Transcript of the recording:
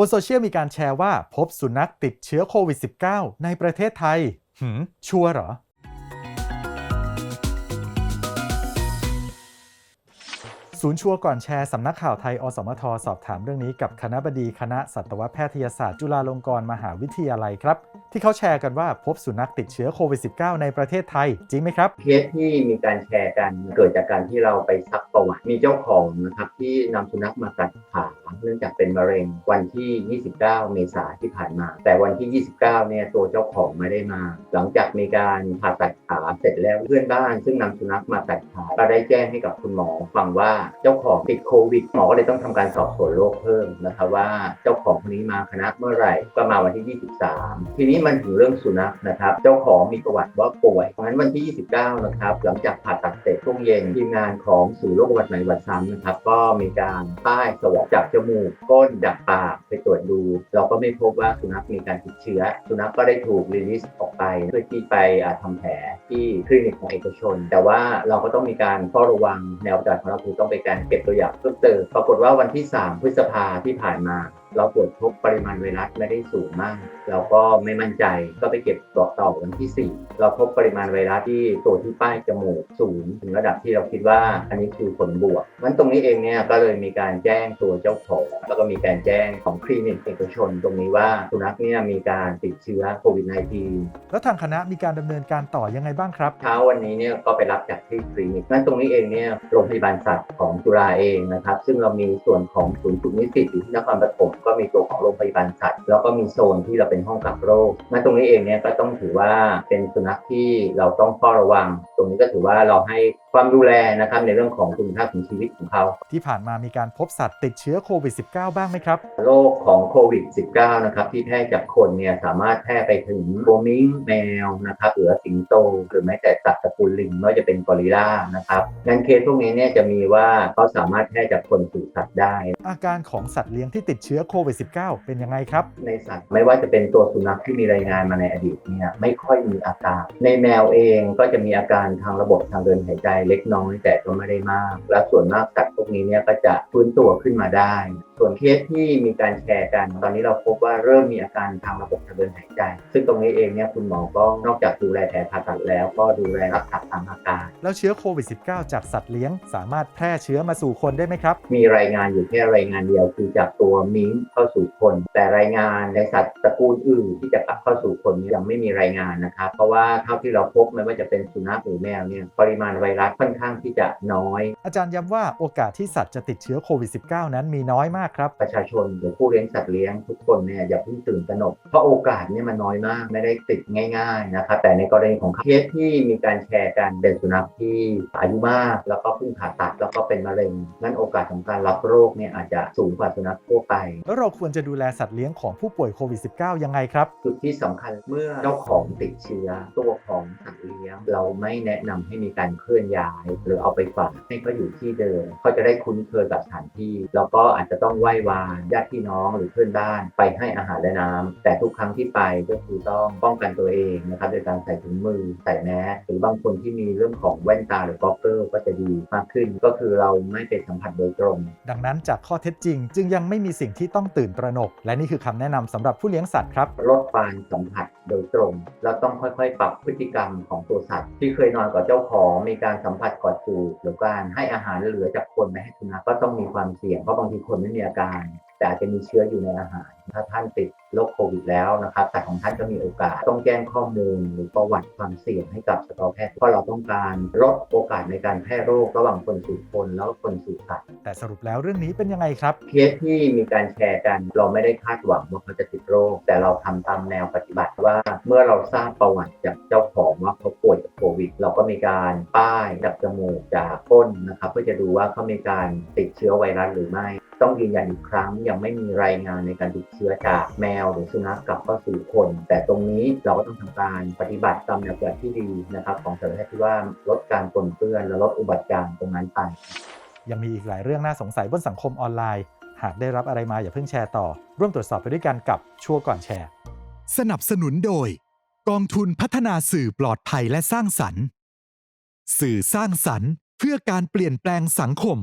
บนโซเชียลมีการแชร์ว่าพบสุนัขติดเชื้อโควิด -19 ในประเทศไทย หืม ชัวร์เหรอ ศูนย์ชัวร์ก่อนแชร์สำนักข่าวไทย อสมท สอบถามเรื่องนี้กับคณะบดีคณะสัตวแพทยศาสตร์จุฬาลงกรณ์มหาวิทยาลัยครับ ที่เขาแชร์กันว่าพบสุนัขติดเชื้อโควิด -19 ในประเทศไทย จริงไหมครับ เคสที่มีการแชร์กันเกิดจากการที่เราไปซักประวัติมีเจ้าของนะครับที่นำสุนัขมากัดขา เนื่องจากเป็นมะเร็งวันที่ 29 เมษายนที่ผ่านมา แต่วันที่ 29 เนี่ยตัวเจ้าของไม่ได้มา หลังจากมีการผ่าตัดขาเสร็จแล้วเพื่อนบ้าน ซึ่งนำสุนัขมากัดขาก็ได้แจ้งให้กับคุณหมอฟังว่าเจ้าของติดโควิดหมอก็เลยต้องทำการสอบสวนโรคเพิ่มนะครับว่าเจ้าของคนนี้มาคณะเมื่อไหร่ก็มาวันที่ 23 ทีนี้มันถึงเรื่องสุนัขนะครับ เจ้าของมีประวัติว่าป่วยเพราะฉะนั้นวันที่ 29 นะครับ หลังจากผ่าตัดเสร็จช่วงเย็นทีมงานของศูนย์โรคอุบัติใหม่อุบัติซ้ำนะครับ ก็มีการป้ายสวอปจากจมูกก้นดับปากไปตรวจดู เราก็ไม่พบว่าสุนัขมีการติดเชื้อ สุนัขก็ได้ถูกรีลิสออกไปเพื่อที่ไปทำทำแผลที่คลินิกของเอกชน แต่ว่าเราก็ต้องมีการเฝ้าระวังแนวปฏิบัติของเราคือต้องไปการเก็บตัวอย่างเพิ่มเติมปรากฏว่าวันที่ 3 พฤษภาที่ผ่านมา เราตรวจพบปริมาณไวรัสไม่ได้สูงมาก เราก็ไม่มั่นใจก็ไปเก็บต่อต่อวันที่ 4 เราพบปริมาณไวรัสที่ตัวที่ป้ายจมูกสูงถึงระดับที่เราคิดว่าอันนี้คือผลบวกงั้นตรงนี้เองเนี่ยก็เลยมีการแจ้งตัวเจ้าของแล้วก็มีการแจ้งของคลินิกเอกชน ตรงนี้ว่าสุนัขเนี่ยมีการติดเชื้อโควิด -19 แล้วทางคณะมีการดำเนินการต่อยังไงบ้างครับเช้าวันนี้เนี่ยก็ไปรับจากที่คลินิกนั่นตรงนี้เองเนี่ยโรงพยาบาลสัตว์ของจุฬาเองนะครับซึ่งเรามีส่วนของศูนย์ฝึกนิสิตอยู่ที่นครปฐมก็มีตัวของโรงพยาบาลสัตว์แล้วก็มีโซนที่เราเป็นห้องกักโรคนั่นตรงนี้เองเนี่ยก็ต้องถือว่าเป็นสุนัขที่เราต้องเฝ้าระวัง ตรงนี้ก็ถือว่าเราให้ความดูแลนะครับในเรื่องของคุณภาพของชีวิตของเขา ที่ผ่านมามีการพบสัตว์ติดเชื้อโควิด -19 บ้างไหมครับโรคของโควิด -19 นะครับที่แพร่จากคนเนี่ยสามารถแพร่ไปถึงโบมิงแมวนะครับหรือสิงโตหรือแม้แต่สัตว์ตระกูลลิงไม่ว่าจะเป็นกอริลลานะครับงั้นเคสพวกนี้เนี่ยจะมีว่าเขาสามารถแพร่จากคนสู่สัตว์ได้ อาการของสัตว์เลี้ยงที่ติดเชื้อโควิด -19 เป็นยังไงครับ ในสัตว์ไม่ว่าจะเป็นตัวสุนัขที่มีรายงานมาในอดีตเนี่ยไม่ค่อยมีอาการ ในแมวเองก็จะมีอาการทางระบบทางเดินหายใจเล็กน้อยแต่ก็ไม่ได้มาก และส่วนมากสัตว์พวกนี้เนี่ยก็จะฟื้นตัวขึ้นมาได้ ส่วนเคสที่มีการแชร์กัน ตอนนี้เราพบว่าเริ่มมีอาการทางระบบทางเดินหายใจ ซึ่งตรงนี้เองเนี่ยคุณหมอก็นอกจากดูแลแผลผ่าตัดแล้ว ก็ดูแลรักษาตามอาการ แล้วเชื้อโควิด -19 จากสัตว์เลี้ยง สามารถแพร่เชื้อมาสู่คนได้ไหมครับ มีรายงานอยู่แค่รายงานเดียวคือจากตัวมิงเข้าสู่คน แต่รายงานในสัตว์ตระกูลอื่นที่จะกลับเข้าสู่คนยังไม่มีรายงานนะครับ เพราะว่าเท่าที่เราพบไม่ว่าจะเป็นสุนัขหรือแมวเนี่ยปริมาณไวรัสค่อนข้างที่จะน้อย อาจารย์ย้ำว่าโอกาสที่สัตว์จะติดเชื้อโควิด -19 นั้นมีน้อยมากครับ ประชาชนหรือผู้เลี้ยงสัตว์เลี้ยงทุกคนเนี่ยอย่าเพิ่งตื่นตระหนกเพราะโอกาสเนี่ยมันน้อยมากไม่ได้ติดง่ายๆนะครับแต่ในกรณีของเคสที่มีการแชร์กันเป็นสุนัขที่อายุมาก แล้วก็เพิ่งผ่าตัดแล้วก็เป็นมะเร็งนั่นโอกาสของการรับโรคเนี่ยอาจจะสูงกว่าสุนัขทั่วไปแล้วเราควรจะดูแลสัตว์เลี้ยงของผู้ป่วยโควิด -19 ยังไงครับ จุดที่สำคัญเมื่อเจ้าของติดเชื้อตัวของสัตว์เลี้ยง เราไม่แนะนำให้มีการเคลื่อนย้าย หรือเอาไปฝากให้เขาอยู่ที่เดิมเขาจะได้คุ้นเคยกับสถานที่ แล้วก็อาจจะต้องไหว้วานญาติพี่น้องหรือเพื่อนบ้านไปให้อาหารและน้ำแต่ทุกครั้งที่ไปก็คือต้องป้องกันตัวเองนะครับโดยการใส่ถุงมือใส่แมสหรือบางคนที่มีเรื่องของแว่นตาหรือก็อกเกอร์ก็จะดีมากขึ้น ก็คือเราไม่ไปสัมผัสโดยตรง ดังนั้นจากข้อเท็จจริง จึงยังไม่มีสิ่งที่ต้องตื่นตระหนก และนี่คือคำแนะนำสำหรับผู้เลี้ยงสัตว์ครับลดการสัมผัสโดยตรงแล้วต้องค่อยๆ ปรับพฤติกรรมของตัวสัตว์ ที่เคยนอนกับเจ้าของมีการสัมผัสกอดจูบหรือการให้อาหารเหลือจากคนไม่ให้สุนัขก็ต้องมีความเสี่ยงเพราะบางทีคนไม่มีอาการ แต่อาจจะมีเชื้ออยู่ในอาหาร ถ้าท่านติดโรคโควิดแล้วนะครับแต่ของท่านก็มีโอกาสต้องแจ้งข้อมูลหรือประวัติความเสี่ยงให้กับสัตวแพทย์เพราะเราต้องการลดโอกาสในการแพร่โรคระหว่างคนสู่คนแล้วก็คนสู่สัตว์แต่สรุปแล้วเรื่องนี้เป็นยังไงครับ เคสที่มีการแชร์กันเราไม่ได้คาดหวังว่าเขาจะติดโรค แต่เราทำตามแนวปฏิบัติว่าเมื่อเราทราบประวัติจากเจ้าของว่าเขาป่วยกับโควิด เราก็มีการป้ายจากจมูกจากก้นนะครับเพื่อจะดูว่าเขามีการติดเชื้อไวรัสหรือไม่ ต้องยืนยันอีกครั้งยังไม่มีรายงานในการติดเชื้อจากแมวหรือสุนัขกลับเข้าสู่คน แต่ตรงนี้เราก็ต้องทำการปฏิบัติตามแนวปฏิบัติที่ดีนะครับ ของสัตวแพทย์ที่ว่าลดการปนเปื้อนและลดอุบัติการณ์ตรงนั้นไปยังมีอีกหลายเรื่องน่าสงสัยบนสังคมออนไลน์ หากได้รับอะไรมาอย่าเพิ่งแชร์ต่อ ร่วมตรวจสอบไปด้วยกันกับชัวร์ก่อนแชร์ สนับสนุนโดย กองทุนพัฒนาสื่อปลอดภัยและสร้างสรรค์ สื่อสร้างสรรค์ เพื่อการเปลี่ยนแปลงสังคม